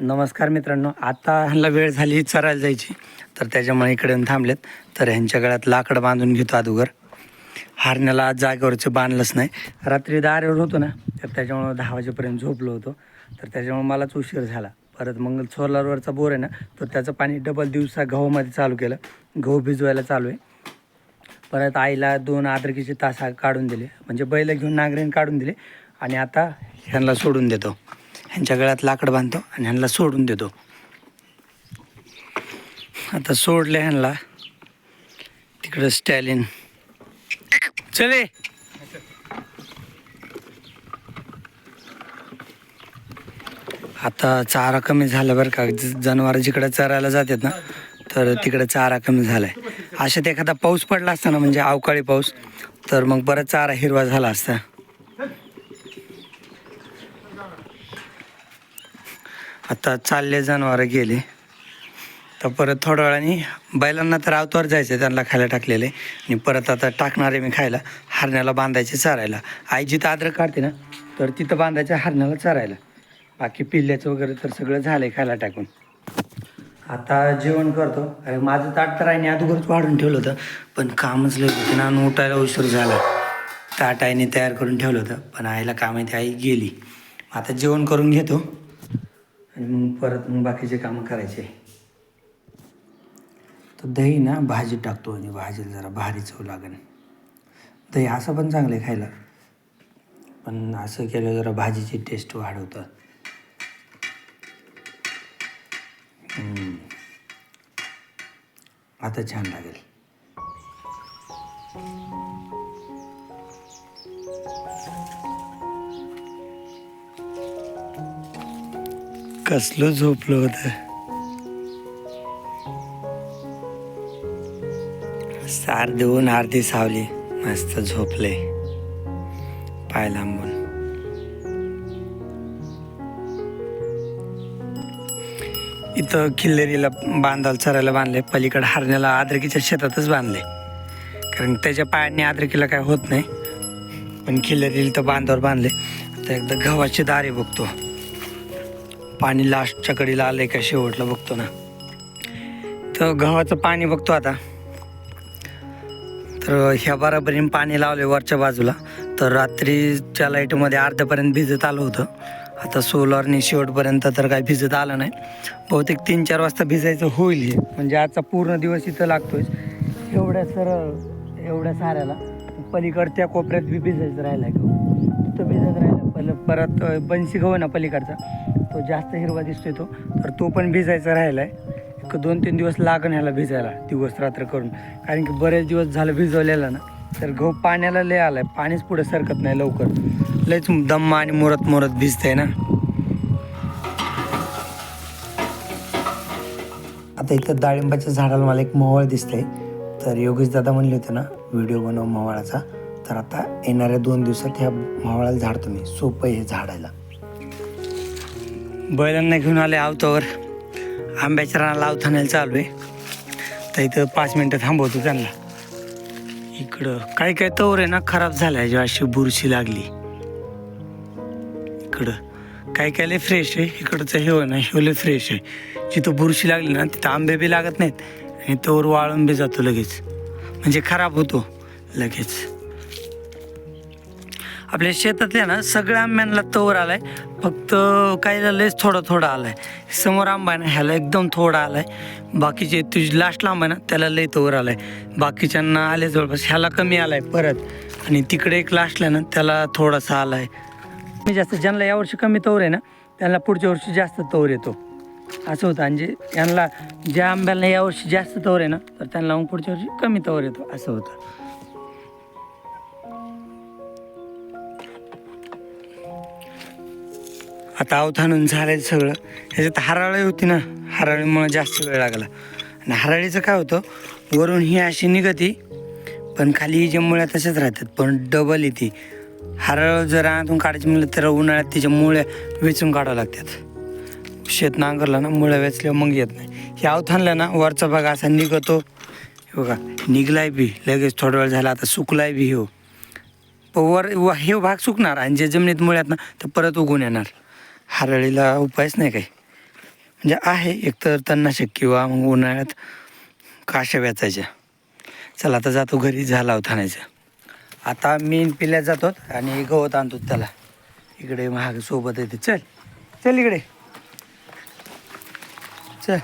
नमस्कार मित्रांनो आता ह्यांना वेळ झाली चरायला जायची. तर त्याच्यामुळे इकडे थांबलेत. तर ह्यांच्या गळ्यात लाकडं बांधून घेतो अगोदर. हारण्याला आज जागेवरचं बांधलंच नाही. रात्री दारेवर होतो ना तर त्याच्यामुळं दहा वाजेपर्यंत झोपलो होतो. तर त्याच्यामुळे मलाच उशीर झाला. परत मग सोलारवरचा बोर आहे ना तर त्याचं पाणी डबल दिवसा गहूमध्ये चालू केलं. गहू भिजवायला चालू आहे. परत आईला दोन आदरकीचे तास काढून दिले. म्हणजे बैल घेऊन नांगरेन काढून दिले. आणि आता ह्यांना सोडून देतो. ह्यांच्या गळ्यात लाकड बांधतो आणि ह्यांना सोडून देतो. आता सोडले ह्यांना. तिकडं स्टॅलिन. चले आता चारा कमी झाला बरं का. जनावर जिकडे चरायला जातात ना तर तिकडे चारा कमी झालाय. अशात एखादा पाऊस पडला असता ना म्हणजे अवकाळी पाऊस तर मग बरं चारा हिरवा झाला असता. आता चालले जनावर गेले. तर परत थोड्या वेळाने बैलांना तर आवतावर जायचं त्यांना खायला टाकलेले. आणि परत आता टाकणारे मी खायला हरण्याला बांधायचे चारायला. आई जिथं आद्र काढते ना तर तिथं बांधायचं हरण्याला चारायला. बाकी पिल्ल्याचं वगैरे तर सगळं झालंय खायला टाकून. आता जेवण करतो. अरे माझं ताट तर आईने अगोदरच वाढून ठेवलं होतं पण कामच लय होतं. ना उठायला उशीर झाला. ताट आईने तयार करून ठेवलं होतं पण आईला काम आहे ती आई गेली. आता जेवण करून घेतो. आणि मग परत मग बाकीचे कामं करायचे. तर दही ना भाजी टाकतो आणि भाजीला जरा भारी चव लागेल दही असं पण चांगलं आहे खायला. पण असं केलं जरा भाजीची टेस्ट वाढवतं. आता छान लागेल. कसलं झोपलं होतं? सार देऊन आरती सावली मस्त झोपले. पाय लांबून. इथं किल्लेरीला बांधाल चरायला बांधले पलीकडे हरण्याला आद्रकीच्या शेतातच बांधले. कारण त्याच्या पायाने आद्रकीला काय होत नाही. पण किल्लेरीला तर बांधावर बांधले. आता एकदा गव्हाची दारे बघतो. पाणी लास्टच्या कडीला आलंय का शेवटला बघतो ना. तर गव्हाचं पाणी बघतो आता. तर ह्या बराबरीने पाणी लावले वरच्या बाजूला. तर रात्रीच्या लाईटमध्ये अर्ध्यापर्यंत भिजत आलं होतं. आता सोलरने शेवटपर्यंत तर काही भिजत आलं नाही. बहुतेक तीन चार वाजता भिजायचं होईल हे. म्हणजे आजचा पूर्ण दिवस इथं लागतोय एवढ्या सर एवढ्या साऱ्याला. पलीकडच्या कोपऱ्यात बी भिजायचं राहिला तिथं भिजत राहिलं. पल परत बन्सी गहू ना पलीकडचा. तो जास्त हिरवा दिसतोय तो. तर तो पण भिजायचा राहिला आहे एक दोन तीन दिवस लागण ह्याला भिजायला दिवस रात्र करून. कारण की बरेच दिवस झालं भिजवलेला ना तर गहू पाण्याला लय आहे पाणीच पुढे सरकत नाही लवकर. लयच दम्मा आणि मुरत मुरत भिजतंय ना. आता इथं डाळिंबाच्या झाडाला मला एक मोहळ दिसतंय. तर योगेश दादा म्हणले होते ना व्हिडिओ बनव मोहळाचा. तर आता येणाऱ्या दोन दिवसात ह्या मोहळाला झाड तुम्ही. सोपं आहे हे झाडायला. बैलांना घेऊन आले आवतावर. आंब्याच्या रानाला आवतानाला चालू आहे. तर इथं पाच मिनटं थांबवतो त्यांना. इकडं काय काय तवर आहे ना खराब झालाय जेव्हा अशी बुरशी लागली. इकडं काय काय लय फ्रेश आहे. इकडचं हे ना हे लय फ्रेश आहे. जिथं बुरशी लागली ना तिथं आंबे बी लागत नाहीत. आणि तवर वाळून बी जातो लगेच. म्हणजे खराब होतो लगेच. आपल्या शेतातल्या ना सगळ्या आंब्यांना तवर आलाय. फक्त काहीला झालंय थोडा थोडा आलाय. समोर आंबा आहे ना ह्याला एकदम थोडा आलाय. बाकीचे तुझी लास्टला आंबा आहे ना त्याला लय तवर आलाय. बाकीच्यांना आले जवळपास ह्याला कमी आलाय परत. आणि तिकडे एक लास्टला ना त्याला थोडासा आलाय. मी जास्त ज्यांना यावर्षी कमी तवर आहे ना त्यांना पुढच्या वर्षी जास्त तवर येतो. असं होतं. आणि जे यांना ज्या आंब्याला यावर्षी जास्त तवर आहे ना तर त्यांना मग पुढच्या वर्षी कमी तवर येतो. असं होतं. आता अवथानून झालं सगळं. ह्याच्यात हराळी होती ना हराळीमुळे जास्त वेळ लागला. आणि हराळीचं काय होतं वरून ही अशी निघती पण खाली ही ज्या मुळ्या तशाच राहतात पण डबल येते हराळ जर रानातून काढायची म्हणलं तर उन्हाळ्यात तिच्या मुळ्या वेचून काढावं लागतात. शेत नांगरला ना मुळ्या वेचल्यावर मग येत नाही. हे अवथानला ना वरचा भाग असा निघतो. बघा निघलाय बी लगेच थोडा वेळ झाला आता सुकलाय बी हो. वर व- हे भाग सुकणार आणि जे जमिनीत मुळ्यात ना तर परत उगून येणार. हरळीला उपायच नाही काही. म्हणजे आहे एकतर तणनाशक किंवा मग उन्हाळ्यात काशा वेचायच्या चला आता जातो घरी झाला होता आणायचं. आता मी पिल्यात जातो आणि गवत आणतो त्याला. इकडे महाग सोबत येते चल चल इकडे. चल.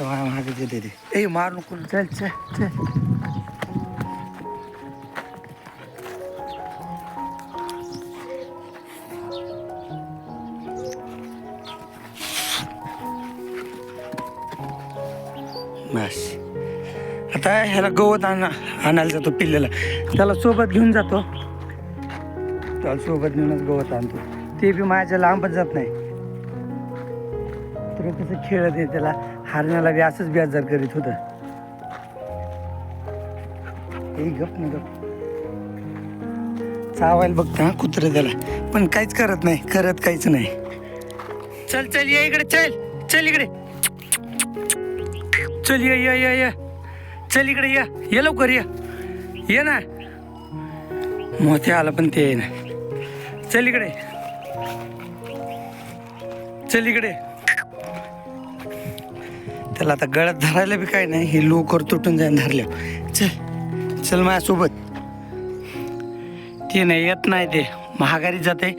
महाग येते ए मार नको चल चल चल. बस. आता ह्याला गवत आणा आणायला जातो पिल्ल्याला त्याला सोबत घेऊन जातो. त्याला सोबत घेऊनच गवत आणतो. ते बी माझ्या लांबच जात नाही. तर कसं खेळत आहे त्याला. हारण्याला बी असंच बेजार करीत होतं. हे गप ना गप. चावायला बघता कुत्र त्याला. पण काहीच करत नाही. करत काहीच नाही. चल चल ये इकडे चल. चल इकडे. चल ये ये ये ये. चल इकडे ये. ये लवकर ये. ये ना. मोठे आला पण ते ना. चल इकडे. चल इकडे. त्याला आता गळ्यात धरायला बी काय नाही हे लोकर तुटून जाईन धरल्या चल चल माझ्यासोबत. ते नाही येत नाही ते. महागारी जाते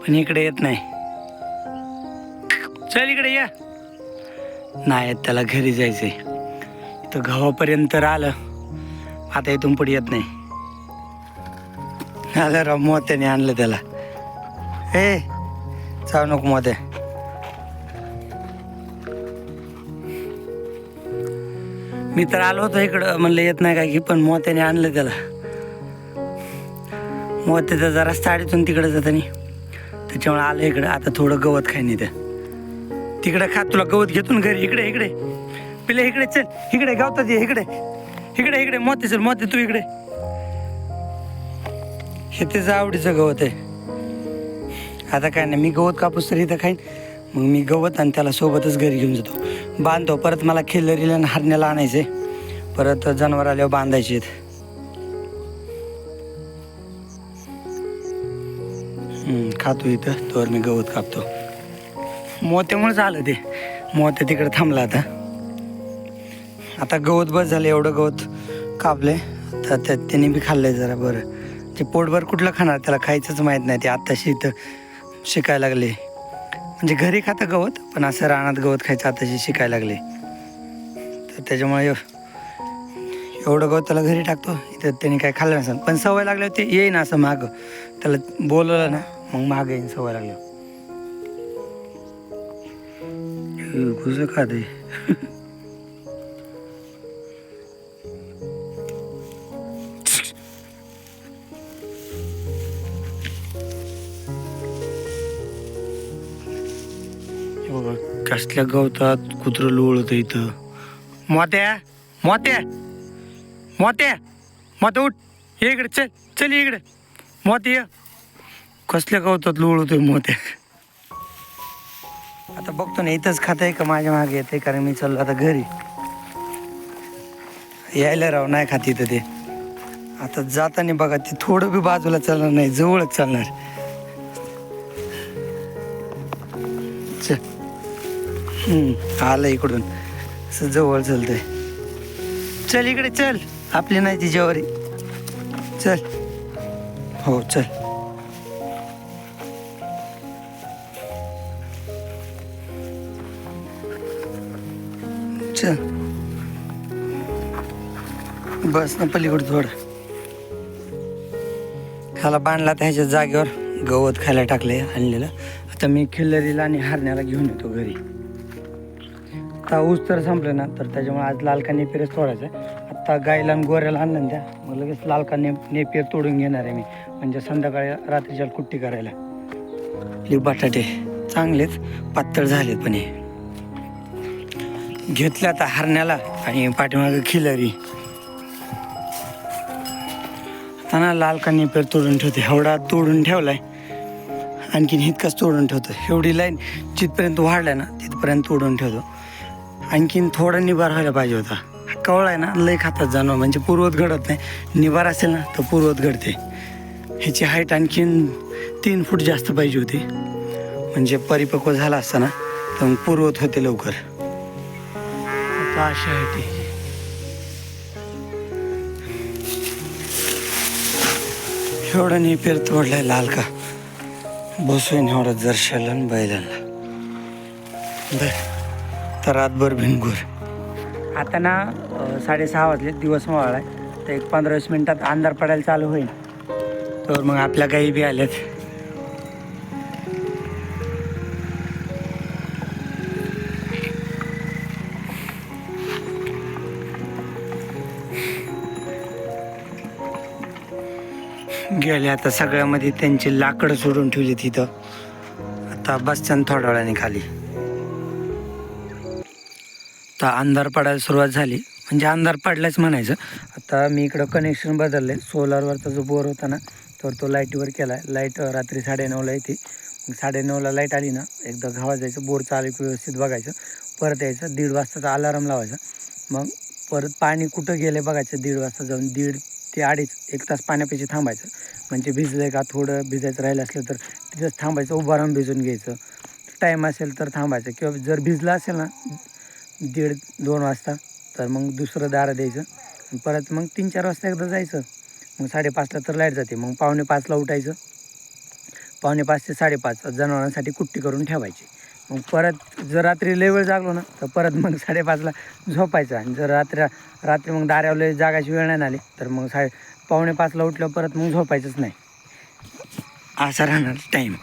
पण इकडे येत नाही. चल इकडे या. नाही त्याला घरी जायचंय. तर गावापर्यंत आलं आता इथून पुढे येत नाही. आलं राव मोत्याने आणलं त्याला. ए जाऊ नको मोत्या. मी तर आलो होतो इकडं म्हणलं येत नाही काय की पण मोत्याने आणलं त्याला. मोत्याचं जरा साडीतून तिकडं जातानी त्याच्यामुळे आलं इकडं आता थोडं गवत खाईन इथं. तिकडं खा तुला गवत घेतून घरी इकडे इकडे. पिले इकडे चल. इकडे गावतात ये इकडे. इकडे इकडे. मोते चल मोते तू इकडे. हे त्याचं आवडीचं गवत आहे. आता काय नाही मी गवत कापूस तर इथं खाईन. मग मी गवत आणि त्याला सोबतच घरी घेऊन जातो. बांधतो. परत मला खिल्लरीला आणि हरण्याला आणायचे परत जनावर आल्यावर बांधायचे आहेत. खातो इथं. तोवर मी गवत कापतो. मोत्यामुळेच आलं ते. मोत्या तिकडे थांबला आता. आता गवत बस झालं एवढं गवत कापले तर त्यात त्याने बी खाल्लंय जरा बरं. ते पोटभर कुठलं खाणार त्याला खायचंच माहीत नाही. ते आत्ताशी इथं शिकायला लागले. म्हणजे घरी खातं गवत पण असं रानात गवत खायचं आताशी शिकायला लागले. तर त्याच्यामुळे एवढं गवत त्याला घरी टाकतो. इथं त्याने काय खाल्लं नसेल. पण सवय लागल्यावर ते येईन असं मागं. त्याला बोलवलं ना मग मागं येईन सवय लागल्यावर घुस खाते कसल्या गवतात कुत्रं लोळत इथं? मोत्या मोत्या मोत्या मोत्या उठ. ये इकडे चल चल इकडे. मोत्या ये. कसल्या गवतात लोळतोय मोत्या? आता बघतो ना इथंच खात आहे का माझ्या मागे येते? कारण मी चाललो आता घरी. यायला राव नाही खात इथं ते. आता जाताना बघा ते थोडं बी बाजूला चालणार नाही जवळच चालणार. आलं इकडून. असं जवळ चालतंय. चल इकडे चल. आपली नाही ती जेवारी. चल. हो चल. चल. बस ना पलीकडे थोडं. खाला बांधला त्याच्या जागेवर गवत खायला टाकले आणलेलं. आता मी खिल्लरीला आणि हारण्याला घेऊन येतो घरी. आता ऊस तर संपलं ना तर त्याच्यामुळे आज लालका नेपियरच तोडायचं आहे. आत्ता गायला आणि गोऱ्याला आणलं ना त्या मग लगेच लालका ने पेर तोडून घेणार आहे मी. म्हणजे संध्याकाळी रात्रीच्या कुट्टी करायला. हे बटाटे चांगलेच पातळ झाले पण हे. घेतलं आता हरण्याला आणि पाठीमागं खिलरी. आता ना लाल पेर तोडून ठेवते. एवढा तोडून ठेवलाय. आणखीन इतकाच तोडून ठेवतो. एवढी लाईन जिथपर्यंत वाढलाय ना तिथपर्यंत तोडून ठेवतो. आणखीन थोडा निभार व्हायला पाहिजे होता. कवळा आहे ना लय खातात जाणवं म्हणजे पूर्वत घडत नाही. निभार असेल ना तर पूर्वत घडते. ह्याची हाईट आणखीन तीन फूट जास्त पाहिजे होती. म्हणजे परिपक्व झाला असता ना तर मग पूर्वत होते लवकर. आता अशी आहे एवढं नाही पेर तोडलाय लाल का? बसून एवढं जरशाला बैलांना. बर. तर रातभर भिनगुर आता ना साडेसहा वाजले दिवस मावळा आहे तर एक पंधरा वीस मिनिटात अंधार पडायला चालू होईल. तर मग आपल्या गाई बी आल्यात. गेले आता सगळ्यामध्ये त्यांची लाकडं सोडून ठेवली तिथं. आता बसच्यान थोड्या वेळाने खाली. आता अंधार पडायला सुरुवात झाली. म्हणजे अंधार पडल्याच म्हणायचं. आता मी इकडं कनेक्शन बदललं आहे सोलारवरचा जो बोर होता ना तर तो लाईटवर केला आहे लाइट रात्री साडेनऊला येते. मग साडेनऊला लाइट आली ना एकदा घावा जायचं बोर चालू की व्यवस्थित बघायचं. परत यायचं दीड वाजताचा अलाराम लावायचा. मग परत पाणी कुठं गेलं बघायचं दीड वाजता जाऊन. दीड ते अडीच एक तास पाण्यापेक्षा थांबायचं. म्हणजे भिजलं का थोडं भिजायचं राहिलं असलं तर तिथंच थांबायचं उभं राहून भिजून घ्यायचं. टाईम असेल तर थांबायचं. किंवा जर भिजलं असेल ना दीड दोन वाजता. तर मग दुसरं दारं द्यायचं. परत मग तीन चार वाजता एकदा जायचं. मग साडेपाचला तर लाइट जाते. मग पावणे पाचला उठायचं. पावणे पाच ते साडेपाच जनावरांसाठी कुट्टी करून ठेवायची. मग परत जर रात्री लय वेळ जागलो ना तर परत मग साडेपाचला झोपायचं. आणि जर रात्री रात्री मग दाऱ्यावर जागायची वेळ नाही आली तर मग साडे पावणे पाचला उठल्यावर परत मग झोपायचंच नाही. असा राहणार टाईम